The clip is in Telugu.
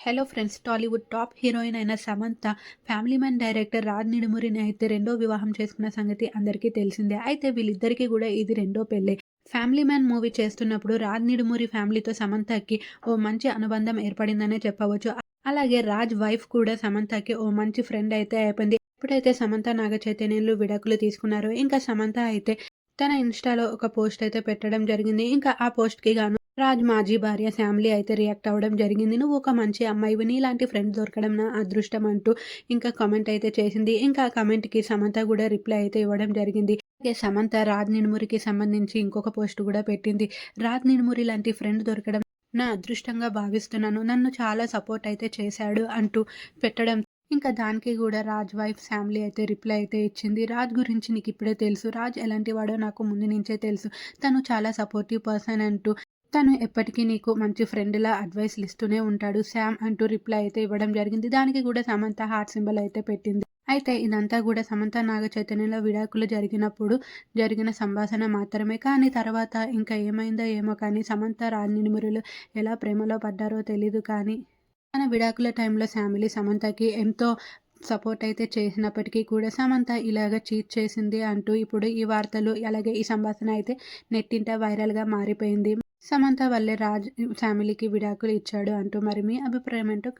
Hello friends Tollywood top heroine అయిన Samantha Family Man director Raj నిడుమురిని అయితే రెండో వివాహం చేసుకున్న సంగతి అందరికీ తెలిసిందే. అయితే వీళ్ళిద్దరికీ కూడా ఇది రెండో పెళ్ళే. ఫ్యామిలీ మ్యాన్ మూవీ చేస్తున్నప్పుడు రాజ్ నిడుమురి ఫ్యామిలీతో సమంతకి ఓ మంచి అనుబంధం ఏర్పడిందనే చెప్పవచ్చు. అలాగే రాజ్ వైఫ్ కూడా సమంతకి ఓ మంచి ఫ్రెండ్ అయితే అయిపోయింది. ఇప్పుడైతే సమంత నాగ చైతన్యులు విడాకులు తీసుకున్నారు. ఇంకా సమంత అయితే తన ఇన్స్టాలో ఒక పోస్ట్ అయితే పెట్టడం జరిగింది. ఇంకా ఆ పోస్ట్కి గాను రాజ్ మాజీ భార్య ఫ్యామిలీ అయితే రియాక్ట్ అవ్వడం జరిగింది. నువ్వు ఒక మంచి అమ్మాయివి నీలాంటి ఫ్రెండ్ దొరకడం నా అదృష్టం అంటూ ఇంకా కామెంట్ అయితే చేసింది. ఇంకా ఆ కామెంట్కి సమంత కూడా రిప్లై అయితే ఇవ్వడం జరిగింది. అలాగే సమంత రాజ్ నిడుమురికి సంబంధించి ఇంకొక పోస్ట్ కూడా పెట్టింది. రాజ్ నిడుమురి లాంటి ఫ్రెండ్ దొరకడం నా అదృష్టంగా భావిస్తున్నాను. నన్ను చాలా సపోర్ట్ అయితే చేశాడు అంటూ పెట్టడం. ఇంకా దానికి కూడా రాజ్ వైఫ్ ఫ్యామిలీ అయితే రిప్లై అయితే ఇచ్చింది. రాజ్ గురించి నీకు ఇప్పుడే తెలుసు. రాజ్ ఎలాంటి వాడో నాకు ముందు నుంచే తెలుసు. తను చాలా సపోర్టివ్ పర్సన్ అంటూ తను ఎప్పటికీ నీకు మంచి ఫ్రెండ్లా అడ్వైస్లు ఇస్తూనే ఉంటాడు. శామ్ అంటూ రిప్లై అయితే ఇవ్వడం జరిగింది. దానికి కూడా సమంత హార్ట్ సింబల్ అయితే పెట్టింది. అయితే ఇదంతా కూడా సమంత నాగ చైతన్యంలో విడాకులు జరిగినప్పుడు జరిగిన సంభాషణ మాత్రమే. కానీ తర్వాత ఇంకా ఏమైందో ఏమో కానీ సమంత రాజనిమురులు ఎలా ప్రేమలో పడ్డారో తెలీదు కానీ తన విడాకుల టైంలో ఫ్యామిలీ సమంతకి ఎంతో సపోర్ట్ అయితే చేసినప్పటికీ కూడా సమంత ఇలాగ చీట్ చేసింది అంటూ ఇప్పుడు ఈ వార్తలు అలాగే ఈ సంభాషణ అయితే నెట్టింట వైరల్గా మారిపోయింది. సమంత వల్లే రాజ్ ఫ్యామిలీకి విడాకులు ఇచ్చాడు అంటూ మరి మీ అభిప్రాయం ఏంటో